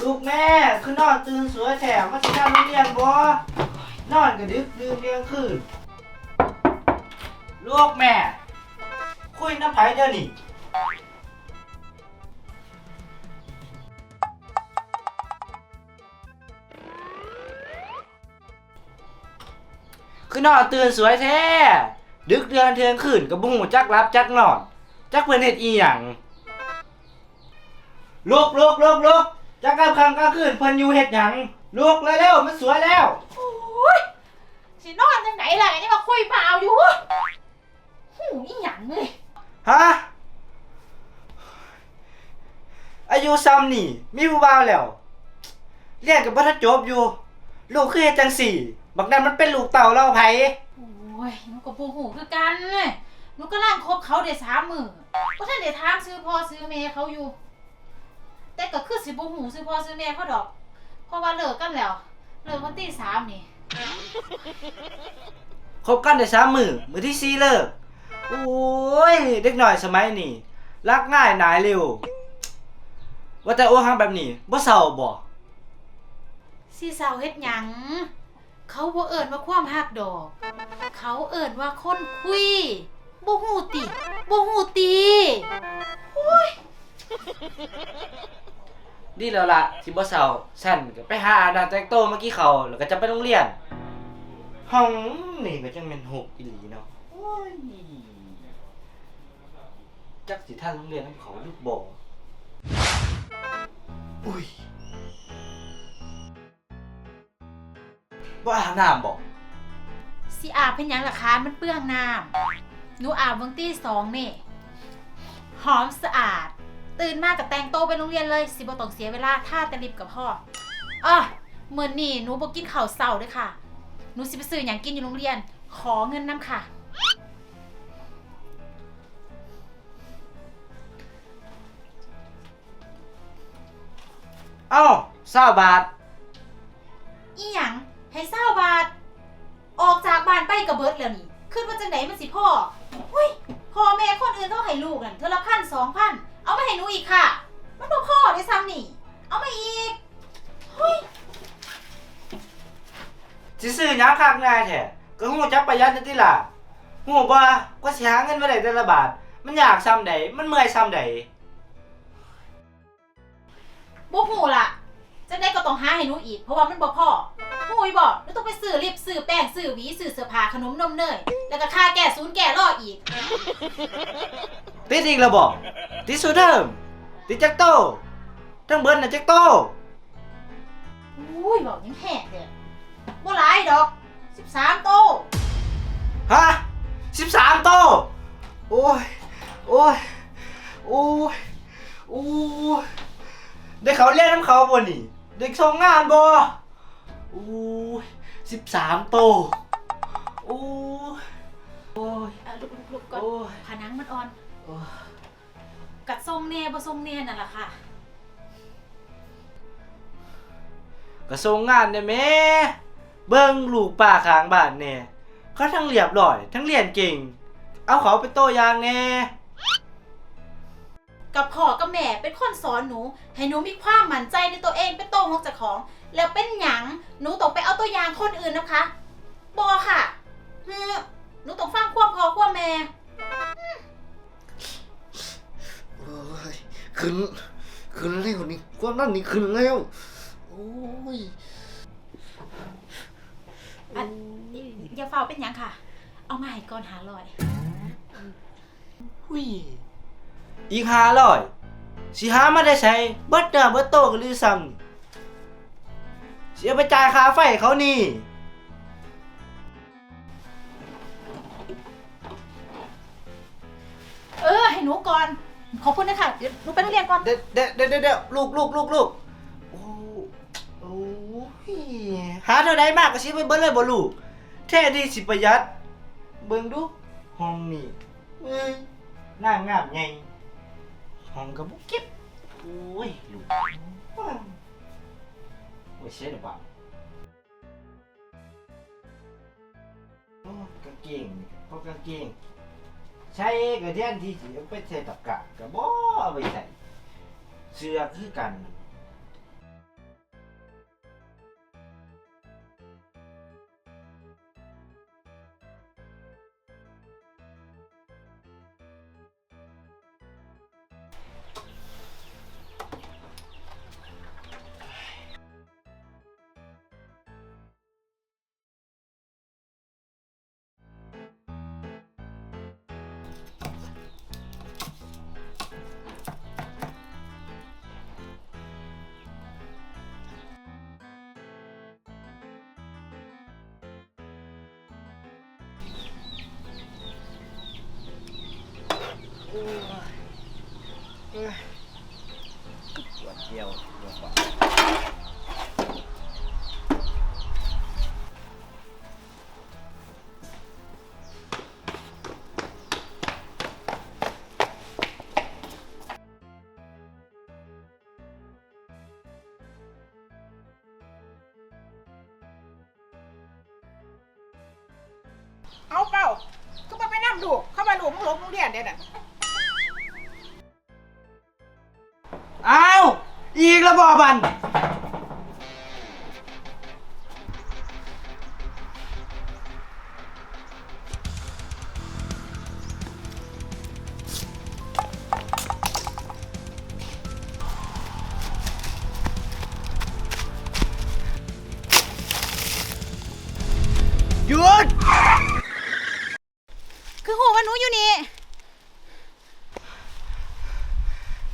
ลูกแม่คือนอนตื่นสวยแถมมาสิทำโรงเรียนบ่นอนกระดึกดื่นเที่ยงคืนลูกแม่ คุยน้ำไผ่เดี๋ยวนี้คือนอนตื่นสวยแท้ ดึกเดือนเที่ยงคืนกับบุ้งจักรับจักนอน จักเพิ่นเฮ็ดอีหยัง ลุกลุกลุกลุกจักกลางค่ำกลางคืนเพิ่นอยู่เฮ็ดหยังลุกเร็วๆมันสวยแล้ว โอ้ยสินอนจังไหนล่ะยังมาคุยเปล่าอยู่หูอีหยังเลยฮะอายุซ้ำนี่ มีผู้บ่าวแล้วเรียนกับบัทจบอยู่ ลูกคือเฮ็ดจังสี่ บักนั้นมันเป็นลูกเต่าเล่าไผโอ้ยหนูกับผู้หูคือกันหนูก็ล่างคบเขาได้สามมือก็ท่านได้ถามซื้อพ่อซื้อแม่เขาอยู่ แต่ก็คือสิบ่หูซื้อพ่อซื้อแม่เขาดอก เพราะว่าเลิกกันแล้ว เลิกวันที่สามนี่ คบกันได้สามมือมือที่สี่เลิกโอ้ยเด็กหน่อยสมัยนี้รักง่ายหนายเร็ว ว่าแต่โอ้หังแบบนี้บ่เศร้าบ่สีสาวเฮ็ดหยัง เขาบ่เอิ้นว่าความฮักดอก เขาเอิ้นว่าคนคุยบ่ฮู้ติบ่ฮู้ติ ดีแล้วล่ะที่บ่เศร้าฉันก็ไปหาอาดาแต่งโตวเมื่อกี้เขาแล้วก็จะไปโรงเรียนห้องนี่ก็จังแม่นหกอีหลีเนาะโอ้ยจักสิท่านโรงเรียนของเขาลูกบ่อุ้ยบ่อาบน้ำบ่สิอาบเป็นหยังล่ะคะมันเปื้องน้ำหนูอาบวังตี้สองนี่ หอมสะอาด ตื่นมากกับแต่งโตวไปโรงเรียนเลย สิบ่ต้องเสียเวลาท่าแต่ลิบกับพ่ออะเมื่อนี่หนูบ่กินข้าวเช้าเด้วยค่ะหนูสิไปซื้อหยังกินอยู่โรงเรียน ขอเงินน้ำค่ะ เอ้า20บาท อีหยังให้เศร้าบาท ออกจากบ้านไปกับเบิร์ดแล้วนี่ขึ้นมาจังไหนมันสิพ่อเฮ้ยพ่อแม่คนอื่นเขาให้ลูกนั่นเทอละพันสองพัน เอามาให้หนูอีกค่ะ มันบ่พ่อได้ซ้ำนี่ เอามาอีกเฮ้ยสิซื้อหยังคักง่ายแท้ก็ฮู้จักประหยัดนั่นติล่ะฮู้บ่กว่าสิหาเงินมาได้แต่ละบาท มันยากซ้ำใดมันเมื่อยซ้ำใดบ่หูล่ะจังได้ก็ต้องหาให้หนูอีก เพราะว่ามันบ่พ่อหูยบ่หนูต้องไปซื้อลิปซื้อแป้งซื้อหวีซื้อเสื้อผ้าขนมนมเนยแล้วก็ค่าแก่ศูนย์แก่รออีก ติดอีกแล้วบอก ติดสูเทิมติดจักโตทั้งเบิร์นน่ะจักโตอุ้ยบอกยังแหกเด้อบ่หลายดอก 13 โต ฮะสิบสามโต โอ้ย โอ้ย โอ้ย โอ้ยได้เขาเรียกน้ำเขาบ่นี่ เด็กส่งงานบ่โอ้ยสิบสามโต โอ้ย โอ้ยอะลุกลุกก่อนโอ้ย ผนังมันอ่อน โอ้ย กัดทรงแน่บ่ทรงแน่นั่นล่ะค่ะก็ส่งงานเนี่ยแม่เบิ่งลูกป่าข้างบ้านเนี่ยเขาทั้งเรียบร้อย ทั้งเรียนเก่ง เอาเขาเป็นโตวอย่างแน่กับพ่อกับแม่เป็นคนสอนหนู ให้หนูมีความมั่นใจในตัวเองเป็นโตของเจ้าของ แล้วเป็นหยังหนูต้องไปเอาตัวอย่างคนอื่นนะคะบอค่ะเฮ้อหนูต้องฟังความพ่อความแม่ ขึ้นขึ้นเร็วนี่ความนั่นนี่ขึ้นแล้ว โอ้ยอันอย่าเฝ้าเป็นหยังค่ะ เอามาให้ก่อนหาลอย หุยอีกห้าร้อยสิหามาได้ใช้เบิดเนื้อเบิดโตกันหรือซ้ำนี่เสียไปจ่ายค่าไฟเขานี่ เออ ให้หนูก่อน ขอบคุณนะคะเดี๋ยวหนูไปโรงเรียนก่อน เดี๋ยวเดี๋ยวเดี๋ยวเดี๋ยวลูกลูกลูกลูกโอ้โอ้ยหาเท่าใดมากก็สิไปเบิดเลยบ่ลูกแท้ดีสิประหยัด เบิ่งดูห้องนี่เอ้ยน่างามใหญ่ห้องก็บ่เก็บโอ้ยลูกโอ้ยเสียดายบ่าโอ้กางเกงนี่พวกกางเกง ใช้กระเทียนที่สิเอาไปใส่ตะกร้าก็บ่เอกไปใส่เสือคือกัน ปวดเดียวปวดกว่าเอาเปล่าก็มาไปนั่งดูกเข้ามาดูมึงหลบโรงเรียนเด็ดอะ อ้าว อีกระบอบัน หยุด คือหูว่าหนูอยู่นี่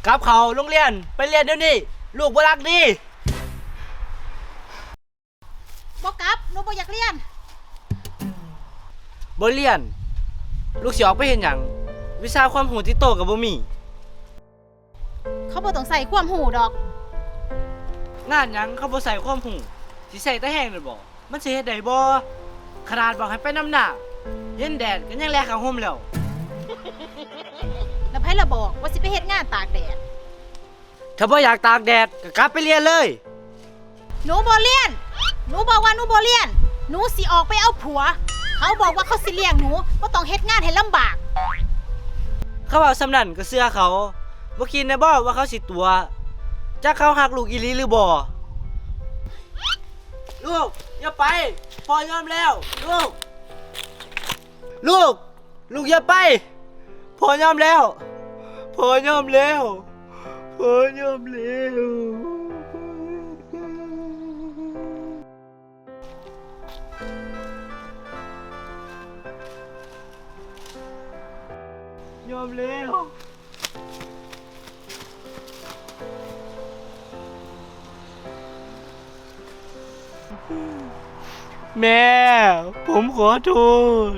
กลับเขาโรงเรียน ไปเรียนเดี๋ยวนี้ ลูกบ่รักดีบอกกลับหนูบอกอยากเรียน บ่เรียน ลูกสิออกไปเห็นหยังวิชาความหูที่โตกับบ่มีเขาบอกต้องใส่ความหูดอก งานหยังเขาบ่ใส่ความหูสิใส่แต่แห้งเลยบ่มันสิเฮ็ดได้บ่ขนาดบอกให้ไปน้ำหน้าเย็นแดดก็ยังแลกข้างห่มแล้ว แล้วไพ่ละบอกว่าสิไปเฮ็ดงานตากแดด ถ้าบ่อยากตากแดดก็กลับไปเรียนเลย หนูบ่เรียน หนูบอกว่าหนูบ่เรียน หนูสิออกไปเอาผัว เขาบอกว่าเขาสิเลี้ยงหนูว่าต้องเฮ็ดงานให้ลำบาก เขาเอาสำนันก็เสื้อเขาบ่คิดนะบ่ว่าเขาสิตัวจักเขาหักลูกอีหลีหรือบ่ลูก อย่าไปพอยอมแล้ว ลูก ลูก ลูกอย่าไปพอยอมแล้วพอยอมแล้ว พอยอมแล้วยอมแล้วแม่ ผมขอโทษ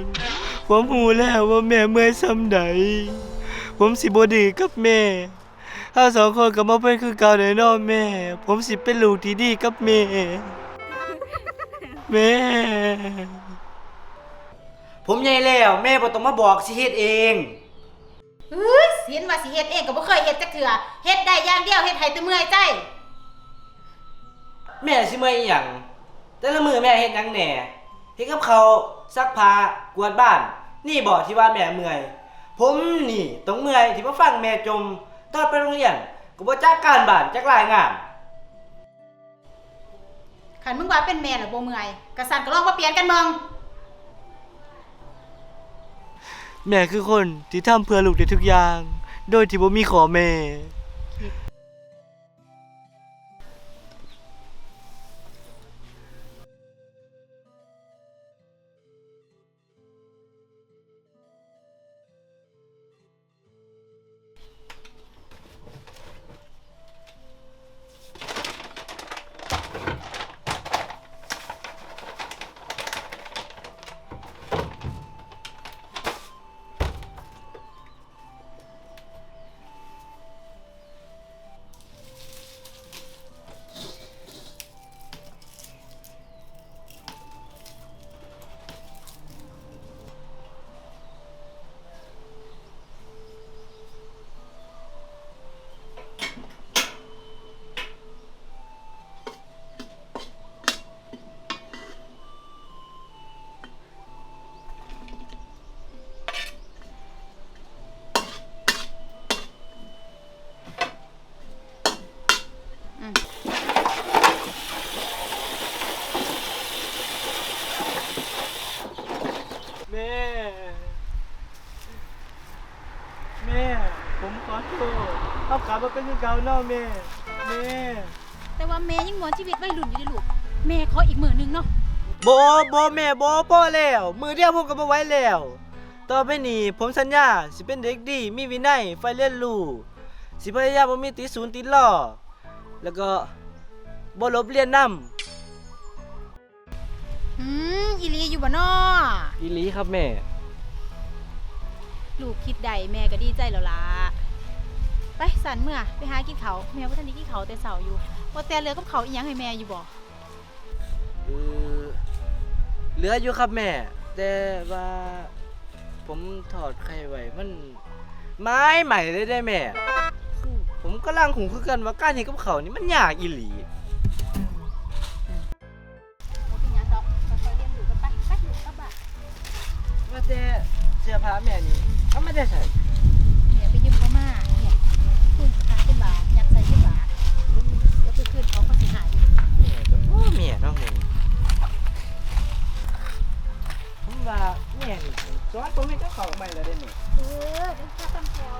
ผมหูแล้วว่าแม่เมื่อยซ้ำใด ผมสิบดีกับแม่ ถ้าสองคนกลับมาเป็นคือเก่าในนอแม่ ผมสิเป็นลูกที่ดีกับแม่ แม่ ผมใหญ่แล้ว แม่บ่ต้องมาบอกสิเฮ็ดเอง เฮ้ยสินว่าสิเฮ็ดเองก็บ่เคยเฮ็ดจักเทื่อเฮ็ดได้อย่างเดียวเฮ็ดให้แต่เมื่อยใจ แม่สิเมื่อยอีหยังแต่ละมือแม่เฮ็ดหยังแหน่เฮ็ดกับเขาวซักผ้ากวาดบ้าน นี่บอกที่ว่าแม่เมื่อย ผมนี่ต้องเมื่อยที่มาฟังแม่จม ตอนไปโรงเรียนก็บ่จักการบ้านจักรายงานคันมึงว่าเป็นแม่แล้วบ่เมื่อยกะสั่นก็ลองมาเปลี่ยนกันเบิ่งแม่คือคนที่ทำเพื่อลูกได้ทุกอย่าง โดยที่บ่มีขอแม่ แม่แม่ ผมขอโทษเอากลับมาเป็นคือเก่าเนาะแม่ แม่ แต่ว่าแม่ยังมวนชีวิตวัยรุ่นอยู่เด้อลูก แม่ขออีกมือหนึงเนาะโบโบแม่โบพ่อแล้ว มือเดียวผมก็บ่ไหว้แล้ว ต่อไปนี้ผมสัญญาสิเป็นเด็กดี มีวินัยไฟเรียนรู้สิพยายามบ่มีติดศูนย์ติดล้อแล้วก็บ่ลบเรียนนำ อืมอีหลีอยู่บ่น้ออีหลีครับแม่ ลูกคิดใดแม่ก็ดีใจแล้วล่ะ ไปสันเมื่อไปหากินเขาวแม่ว่าท่านนี้กินเขาวแต่เสาอยู่ว่าแต่เหลือกับเขาวอีหยังให้แม่อยู่บ่เออเหลืออยู่ครับแม่ แต่ว่าผมถอดไข่ไว้มัน ไม้ใหม่เลยได้แม่คือผมก็ล่างหูคือกันว่าการเห็นกับเขาวนี่มันยากอีหลี แต่เสื้อผ้าแม่นี่เขาไม่ได้ใส่แม่ไปยืมเขามาเนี่ยคุณค้าขึ้นบาอยากใส่ขึ้นบาแล้วไปขึ้นเขาเขาสิหายอยู่แม่ก็โอ้แม่เนาะมึงผมว่าแม่นี่สอนผมให้กับเขาวใหม่แล้วได้นี่ เออเดี๋ยวข้าตั้งแถว